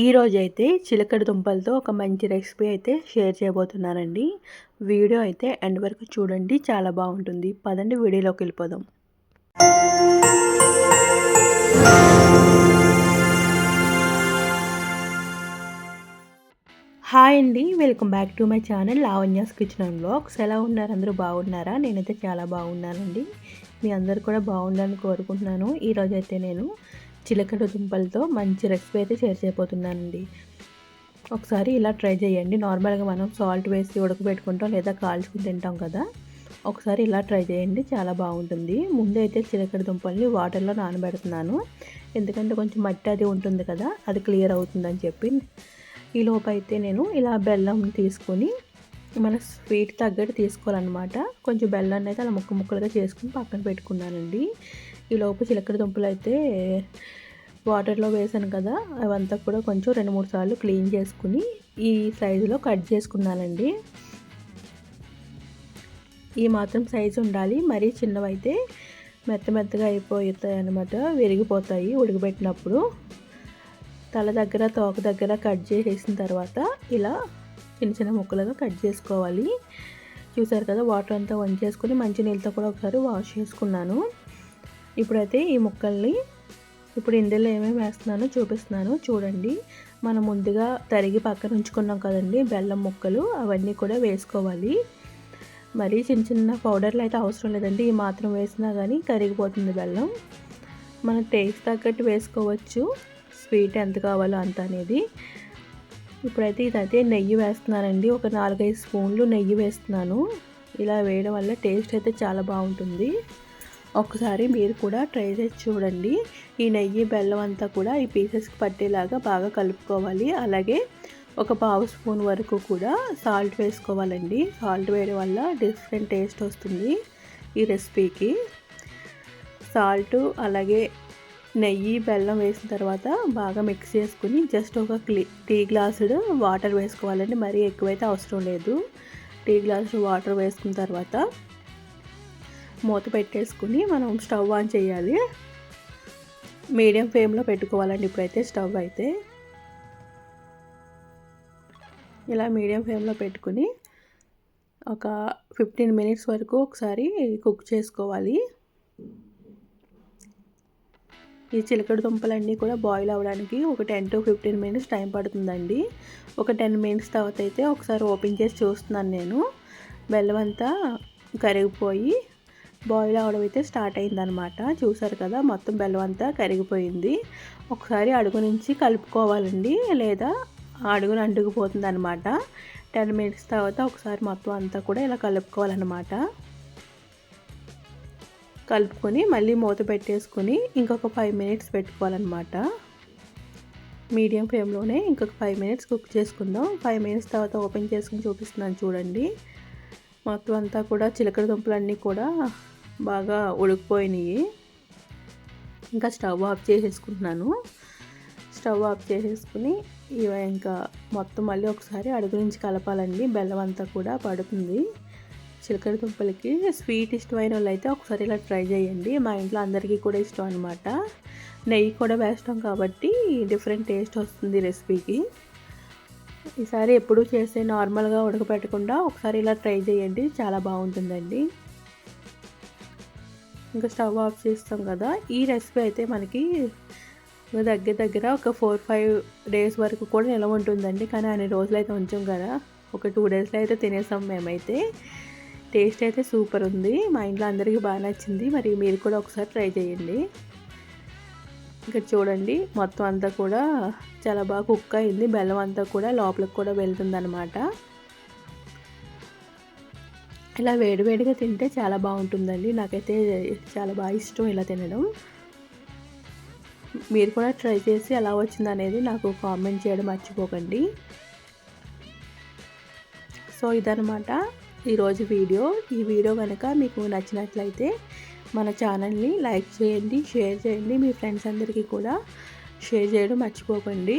ఈరోజు అయితే చిలకడ దుంపలతో ఒక మంచి రెసిపీ అయితే షేర్ చేయబోతున్నానండి. వీడియో అయితే ఎండ్ వరకు చూడండి చాలా బాగుంటుంది. పదండి వీడియోలోకి వెళ్ళిపోదాం. హాయ్ అండి welcome back to my channel Lavanya's kitchen and blogs. ఎలా ఉన్నారు? అందరూ బాగున్నారా? నేనైతే చాలా బాగున్నానండి. మీ అందరు కూడా బాగుండాలని కోరుకుంటున్నాను. ఈరోజు అయితే నేను చిలకడ దుంపలతో మంచి రెసిపీ అయితే షేర్ చేయబోతున్నానండి. ఒకసారి ఇలా ట్రై చేయండి. నార్మల్గా మనం సాల్ట్ వేసి ఉడకబెట్టుకుంటాం లేదా కాల్చుకుని తింటాం కదా. ఒకసారి ఇలా ట్రై చేయండి. చాలా బాగుంటుంది. ముందైతే అయితే చిలకడ దుంపల్ని వాటర్లో నానబెడుతున్నాను. ఎందుకంటే కొంచెం మట్టి అది ఉంటుంది కదా అది క్లియర్ అవుతుందని చెప్పి. ఈ లోపు అయితే నేను ఇలా బెల్లం తీసుకొని మన స్వీట్ తగ్గట్టు తీసుకోవాలన్నమాట. కొంచెం బెల్లాన్ని అయితే అలా ముక్క ముక్కలుగా చేసుకుని పక్కన పెట్టుకున్నానండి. ఈ లోపు చిలకడ దుంపలు అయితే వాటర్లో వేసాను కదా అవంతా కూడా కొంచెం రెండు మూడు సార్లు క్లీన్ చేసుకుని ఈ సైజులో కట్ చేసుకున్నానండి. ఈ మాత్రం సైజు ఉండాలి మరీ చిన్నవైతే మెత్త మెత్తగా అయిపోతాయి అనమాట విరిగిపోతాయి ఉడకబెట్టినప్పుడు తల దగ్గర తోక దగ్గర కట్ చేసేసిన తర్వాత ఇలా చిన్న చిన్న ముక్కలుగా కట్ చేసుకోవాలి. చూసారు కదా వాటర్ అంతా వంచేసుకుని మంచి నీళ్ళతో కూడా ఒకసారి వాష్ చేసుకున్నాను. ఇప్పుడైతే ఈ ముక్కల్ని ఇప్పుడు ఇందులో ఏమేమి వేస్తున్నానో చూపిస్తున్నాను. చూడండి. మనం ముందుగా తరిగి పక్కన ఉంచుకున్నాం కదండి బెల్లం ముక్కలు అవన్నీ కూడా వేసుకోవాలి. మరి చిన్న చిన్న పౌడర్లు అయితే అవసరం లేదండి ఈ మాత్రం వేసినా కానీ కరిగిపోతుంది బెల్లం. మన టేస్ట్ తగ్గట్టు వేసుకోవచ్చు స్వీట్ ఎంత కావాలో అంత అనేది. ఇప్పుడైతే ఇదైతే నెయ్యి వేస్తున్నానండి ఒక నాలుగైదు స్పూన్లు నెయ్యి వేస్తున్నాను. ఇలా వేయడం వల్ల టేస్ట్ అయితే చాలా బాగుంటుంది. ఒకసారి మీరు కూడా ట్రై చేసి చూడండి. ఈ నెయ్యి బెల్లం అంతా కూడా ఈ పీసెస్కి పట్టేలాగా బాగా కలుపుకోవాలి. అలాగే ఒక పావు స్పూన్ వరకు కూడా సాల్ట్ వేసుకోవాలండి. సాల్ట్ వేయడం వల్ల డిఫరెంట్ టేస్ట్ వస్తుంది ఈ రెసిపీకి సాల్ట్ అలాగే నెయ్యి బెల్లం వేసిన తర్వాత బాగా మిక్స్ చేసుకుని జస్ట్ ఒక టీ గ్లాసుడు వాటర్ వేసుకోవాలండి. మరీ ఎక్కువైతే అవసరం లేదు. టీ గ్లాసు వాటర్ వేసుకున్న తర్వాత మూత పెట్టేసుకుని మనం స్టవ్ ఆన్ చేయాలి. మీడియం ఫ్లేమ్లో పెట్టుకోవాలండి ఇప్పుడైతే స్టవ్ అయితే. ఇలా మీడియం ఫ్లేమ్లో పెట్టుకుని ఒక ఫిఫ్టీన్ మినిట్స్ వరకు ఒకసారి కుక్ చేసుకోవాలి. ఈ చిలకడ దుంపలన్నీ కూడా బాయిల్ అవ్వడానికి ఒక ten to fifteen minutes time పడుతుందండి. ఒక టెన్ మినిట్స్ తర్వాత అయితే ఒకసారి ఓపెన్ చేసి చూస్తున్నాను నేను. బెల్లం అంతా కరిగిపోయి బాయిల్ అవడం అయితే స్టార్ట్ అయిందనమాట. చూసారు కదా మొత్తం బెల్లం అంతా కరిగిపోయింది. ఒకసారి అడుగు నుంచి కలుపుకోవాలండి లేదా అడుగును అంటుకుపోతుంది అనమాట టెన్ మినిట్స్ తర్వాత ఒకసారి మొత్తం అంతా కూడా ఇలా కలుపుకోవాలన్నమాట. కలుపుకొని మళ్ళీ మూత పెట్టేసుకొని ఇంకొక ఫైవ్ మినిట్స్ పెట్టుకోవాలన్నమాట. మీడియం ఫ్లేమ్లోనే ఇంకొక ఫైవ్ మినిట్స్ కుక్ చేసుకుందాం. ఫైవ్ మినిట్స్ తర్వాత ఓపెన్ చేసుకుని చూపిస్తున్నాను చూడండి. మొత్తం అంతా కూడా చిలకడ దుంపలన్నీ కూడా బాగా ఉడికిపోయినాయి. ఇంకా స్టవ్ ఆఫ్ చేసేసుకుంటున్నాను. స్టవ్ ఆఫ్ చేసేసుకుని ఇవ ఇంకా మొత్తం మళ్ళీ ఒకసారి అడుగు నుంచి కలపాలండి. బెల్లం అంతా కూడా పడుతుంది. చిలకడ దుంపలకి స్వీట్ ఇష్టమైన వాళ్ళు అయితే ఒకసారి ఇలా ట్రై చేయండి. మా ఇంట్లో అందరికీ కూడా ఇష్టం అనమాట నెయ్యి కూడా వేస్తాం కాబట్టి డిఫరెంట్ టేస్ట్ వస్తుంది రెసిపీకి. ఈసారి ఎప్పుడూ చేసే నార్మల్గా ఉడకపెట్టకుండా ఒకసారి ఇలా ట్రై చేయండి. చాలా బాగుంటుందండి. ఇంకా స్టవ్ ఆఫ్ చేస్తాం కదా. ఈ రెసిపీ అయితే మనకి దగ్గర దగ్గర ఒక ఫోర్ ఫైవ్ డేస్ వరకు కూడా నిలవ ఉంటుందండి. కానీ అన్ని రోజులు అయితే ఉంచాం కదా. ఒక టూ డేస్లో అయితే తినేసాం మేమైతే. టేస్ట్ అయితే సూపర్ ఉంది. మా ఇంట్లో అందరికీ బాగా నచ్చింది. మరి మీరు కూడా ఒకసారి ట్రై చేయండి. ఇక్కడ చూడండి మొత్తం అంతా కూడా చాలా బాగా కుక్ అయింది. బెల్లం అంతా కూడా లోపలికి కూడా వెళ్తుందనమాట ఇలా వేడివేడిగా తింటే చాలా బాగుంటుందండి. నాకైతే చాలా బాగా ఇష్టం ఇలా తినడం. మీరు కూడా ట్రై చేసి ఎలా వచ్చింది అనేది నాకు కామెంట్ చేయడం మర్చిపోకండి. సో ఇదనమాట ఈరోజు వీడియో. ఈ వీడియో కనుక మీకు నచ్చినట్లయితే మన ఛానల్ని లైక్ చేయండి షేర్ చేయండి. మీ ఫ్రెండ్స్ అందరికీ కూడా షేర్ చేయడం మర్చిపోకండి.